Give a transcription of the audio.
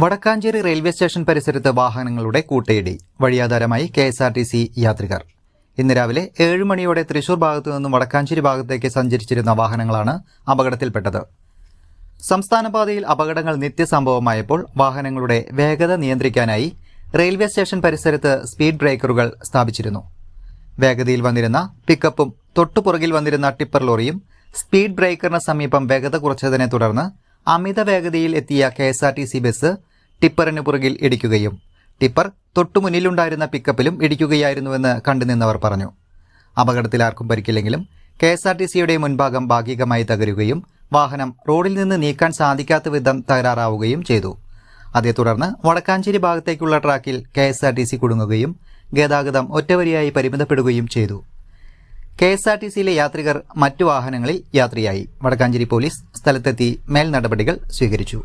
Vadakkanchery railway station പരിസരത്ത് വാഹനങ്ങളുടെ കൂട്ടയിടി. വഴിയാധാരമായി K S R T C യാത്രികർ. ഇന്ന് രാവിലെ ഏഴ് മണിയോടെ തൃശൂർ ഭാഗത്തു നിന്നും വടക്കാഞ്ചേരി ഭാഗത്തേക്ക് സഞ്ചരിച്ചിരുന്ന വാഹനങ്ങളാണ് അപകടത്തിൽപ്പെട്ടത്. സംസ്ഥാന പാതയിൽ അപകടങ്ങൾ നിത്യസംഭവമായപ്പോൾ വാഹനങ്ങളുടെ വേഗത നിയന്ത്രിക്കാനായി റെയിൽവേ സ്റ്റേഷൻ പരിസരത്ത് സ്പീഡ് ബ്രേക്കറുകൾ സ്ഥാപിച്ചിരുന്നു. വേഗതയിൽ വന്നിരുന്ന പിക്കപ്പും തൊട്ടുപുറകിൽ വന്നിരുന്ന ടിപ്പർ ലോറിയും സ്പീഡ് ബ്രേക്കറിന് സമീപം വേഗത കുറച്ചതിനെ തുടർന്ന് അമിത വേഗതയിൽ എത്തിയ K S R T C bus ടിപ്പറിന് പുറകിൽ ഇടിക്കുകയും. ടിപ്പർ തൊട്ടുമുന്നിലുണ്ടായിരുന്ന പിക്കപ്പിലും ഇടിക്കുകയായിരുന്നുവെന്ന് കണ്ടുനിന്നവർ പറഞ്ഞു. അപകടത്തിൽ ആർക്കും പരിക്കില്ലെങ്കിലും കെ എസ് ആർ ടി സിയുടെ മുൻഭാഗം ഭാഗികമായി തകരുകയും വാഹനം റോഡിൽ നിന്ന് നീക്കാൻ സാധിക്കാത്ത വിധം തകരാറാവുകയും ചെയ്തു. അതേ തുടർന്ന് വടക്കാഞ്ചേരി ഭാഗത്തേക്കുള്ള ട്രാക്കിൽ K S R T C കുടുങ്ങുകയും ഗതാഗതം ഒറ്റവരിയായി പരിമിതപ്പെടുകയും ചെയ്തു. കെ എസ് ആർ ടി സിയിലെ യാത്രികർ മറ്റു വാഹനങ്ങളിൽ യാത്രയായി. വടക്കാഞ്ചേരി പോലീസ് സ്ഥലത്തെത്തി മേൽ നടപടികൾ സ്വീകരിച്ചു.